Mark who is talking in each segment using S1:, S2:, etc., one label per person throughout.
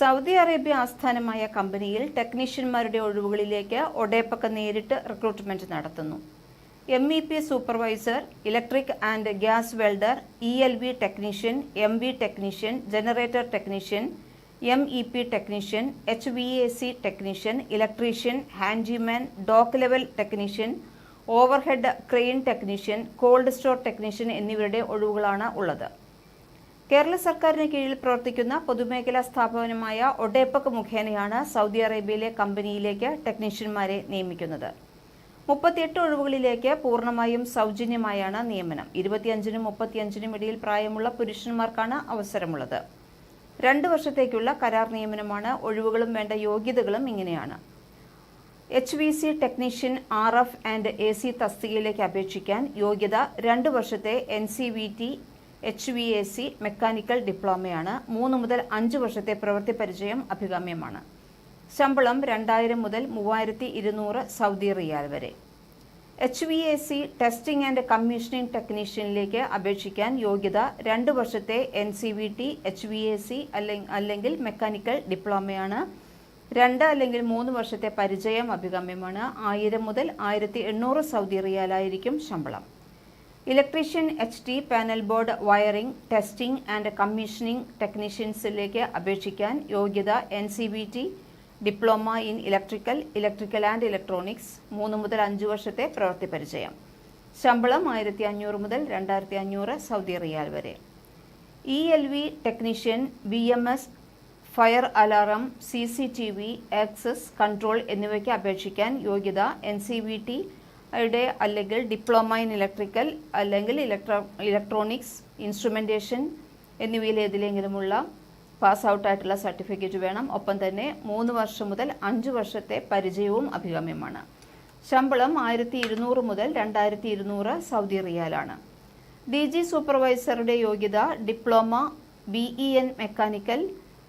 S1: Saudi Arabia ആസ്ഥാനമായ കമ്പനിയിൽ ടെക്നീഷ്യന്മാരുടെ ഒഴിവുകളിലേക്ക് ഒഡേപ്പക്ക നേരിട്ട് റിക്രൂട്ട്മെന്റ് നടത്തുന്നു. M E P supervisor electric and gas welder E L V technician M V technician generator technician M E P technician H V A C technician electrician handyman dock level technician overhead crane technician cold store technician എന്നിവരുടെ ഒഴിവുകളാണ് ഉള്ളത്. കേരള സർക്കാരിന് കീഴിൽ പ്രവർത്തിക്കുന്ന പൊതുമേഖലാ സ്ഥാപനമായ ഒഡേപ്പക് മുഖേനയാണ് Saudi അറേബ്യയിലെ കമ്പനിയിലേക്ക് ടെക്നീഷ്യന്മാരെ നിയമിക്കുന്നത്. മുപ്പത്തിയെട്ട് ഒഴിവുകളിലേക്ക് പൂർണമായും സൗജന്യമായാണ് നിയമനം. ഇരുപത്തിയഞ്ചിനും മുപ്പത്തിയഞ്ചിനും ഇടയിൽ പ്രായമുള്ള പുരുഷന്മാർക്കാണ് അവസരമുള്ളത്. രണ്ട് വർഷത്തേക്കുള്ള കരാർ നിയമനമാണ് ഒഴിവുകളും വേണ്ട യോഗ്യതകളും ഇങ്ങനെയാണ്. H V C technician R F and A C തസ്തികയിലേക്ക് അപേക്ഷിക്കാൻ യോഗ്യത രണ്ട് വർഷത്തെ N C V T H V A C mechanical ഡിപ്ലോമയാണ് മൂന്ന് മുതൽ അഞ്ച് വർഷത്തെ പ്രവൃത്തി പരിചയം അഭികാമ്യമാണ്. ശമ്പളം രണ്ടായിരം മുതൽ മൂവായിരത്തി ഇരുന്നൂറ് സൗദി റിയാൽ വരെ. H V A C testing and commissioning ടെക്നീഷ്യനിലേക്ക് അപേക്ഷിക്കാൻ യോഗ്യത രണ്ട് വർഷത്തെ N C V T H V A C അല്ലെങ്കിൽ മെക്കാനിക്കൽ ഡിപ്ലോമയാണ് രണ്ട് അല്ലെങ്കിൽ മൂന്ന് വർഷത്തെ പരിചയം അഭികാമ്യമാണ്. ആയിരം മുതൽ ആയിരത്തി എണ്ണൂറ് സൗദി റിയാലായിരിക്കും ശമ്പളം. Electrician H T panel board wiring testing and commissioning ടെക്നീഷ്യൻസിലേക്ക് അപേക്ഷിക്കാൻ യോഗ്യത N C B T diploma in electrical electrical and electronics മൂന്ന് മുതൽ അഞ്ച് വർഷത്തെ പ്രവൃത്തി പരിചയം. ശമ്പളം ആയിരത്തി അഞ്ഞൂറ് മുതൽ രണ്ടായിരത്തി അഞ്ഞൂറ് സൗദി റിയാൽ വരെ. E L V technician B M S fire alarm C C T V access control എന്നിവയ്ക്ക് അപേക്ഷിക്കാൻ യോഗ്യത എൻ സി ബി ടി യുടെ അല്ലെങ്കിൽ ഡിപ്ലോമ ഇൻ ഇലക്ട്രിക്കൽ അല്ലെങ്കിൽ ഇലക്ട്രോ ഇലക്ട്രോണിക്സ് ഇൻസ്ട്രുമെന്റേഷൻ എന്നിവയിൽ ഏതിലെങ്കിലുമുള്ള പാസ് ഔട്ടായിട്ടുള്ള സർട്ടിഫിക്കറ്റ് വേണം. ഒപ്പം തന്നെ മൂന്ന് വർഷം മുതൽ അഞ്ച് വർഷത്തെ പരിചയവും അഭികാമ്യമാണ്. ശമ്പളം ആയിരത്തി ഇരുന്നൂറ് മുതൽ രണ്ടായിരത്തി ഇരുന്നൂറ് സൗദി റിയാലാണ്. ഡി ജി സൂപ്പർവൈസറുടെ യോഗ്യത diploma B E in mechanical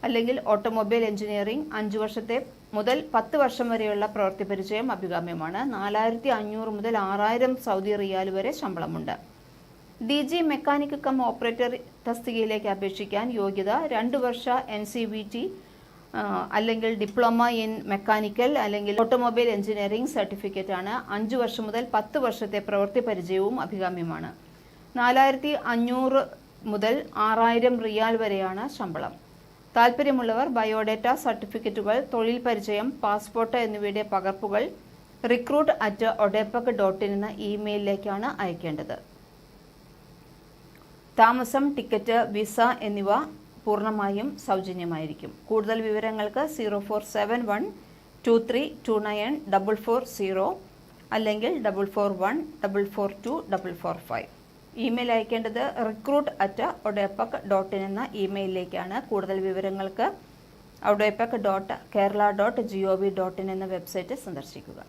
S1: അല്ലെങ്കിൽ ഓട്ടോമൊബൈൽ എഞ്ചിനീയറിംഗ് അഞ്ച് വർഷത്തെ മുതൽ പത്ത് വർഷം വരെയുള്ള പ്രവൃത്തി പരിചയം അഭികാമ്യമാണ്. നാലായിരത്തി അഞ്ഞൂറ് മുതൽ ആറായിരം സൗദി റിയാൽ വരെ ശമ്പളമുണ്ട്. D G mechanic cum operator തസ്തികയിലേക്ക് അപേക്ഷിക്കാൻ യോഗ്യത രണ്ട് വർഷ എൻ സി വി ടി അല്ലെങ്കിൽ ഡിപ്ലോമ ഇൻ മെക്കാനിക്കൽ അല്ലെങ്കിൽ ഓട്ടോമൊബൈൽ എഞ്ചിനീയറിംഗ് സർട്ടിഫിക്കറ്റ് ആണ് അഞ്ച് വർഷം മുതൽ പത്ത് വർഷത്തെ പ്രവൃത്തി പരിചയവും അഭികാമ്യമാണ്. നാലായിരത്തി അഞ്ഞൂറ് മുതൽ ആറായിരം റിയാൽ വരെയാണ് ശമ്പളം. താൽപ്പര്യമുള്ളവർ ബയോഡേറ്റ സർട്ടിഫിക്കറ്റുകൾ തൊഴിൽ പരിചയം പാസ്പോർട്ട് എന്നിവയുടെ പകർപ്പുകൾ recruit at ODEPC dot in എന്ന ഇമെയിലിലേക്കാണ് അയക്കേണ്ടത്. താമസം ടിക്കറ്റ് വിസ എന്നിവ പൂർണമായും സൗജന്യമായിരിക്കും. കൂടുതൽ വിവരങ്ങൾക്ക് zero four seven one two three two nine double four zero അല്ലെങ്കിൽ double four one double four two double four five email അയക്കേണ്ടത് recruit at ODEPC dot in എന്ന ഇമെയിലിലേക്കാണ്. കൂടുതൽ വിവരങ്ങൾക്ക് ODEPC dot Kerala dot G O V dot in എന്ന website സന്ദർശിക്കുക.